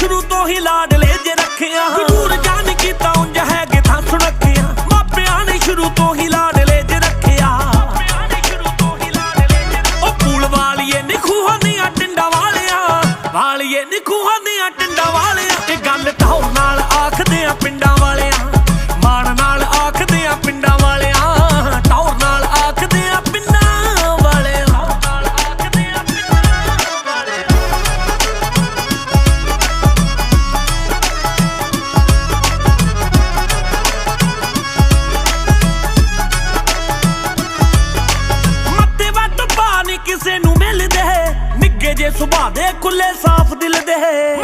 ਰੱਖਿਆ ਮਾਪਿਆਂ ਨੇ ਸ਼ੁਰੂ ਤੋਂ ਹੀ ਲਾਡਲੇ ਜੇ ਰੱਖਿਆ। ਦੂਰ ਜਾਣ ਕੀਤਾ ਉਂਝ ਹੈਗੇ ਤਾਂ ਸੁਣਖਿਆ। ਮਾਪਿਆਂ ਨੇ ਸ਼ੁਰੂ ਤੋਂ ਹੀ ਲਾਡਲੇ ਜੇ ਰੱਖਿਆ। ਉਹ ਪੂਲ ਵਾਲੀਏ ਨਿਖੂਹਾਂ ਦੀਆਂ ਟਿੰਡਾ ਵਾਲਿਆ। ਵਾਲੀਏ ਨਿਖੂਹਾਂ ਦੀਆਂ ਟਿੰਡਾ ਵਾਲਿਆ। ਇਹ ਗੱਲ ਤਾਂ ਨਾਲ ਆਖਦੇ ਆ ਪਿੰਡਾਂ ਵਾਲਿਆਂ। ਮਾਣ ਨਾਲ ਆਖਦੇ ਆ ਪਿੰਡਾਂ ਕਿਸੇ ਨੂੰ ਮਿਲਦੇ। ਨਿੱਗੇ ਜੇ ਸੁਭਾਅ ਦੇ ਖੁੱਲੇ ਸਾਫ਼ ਦਿਲ ਦੇ।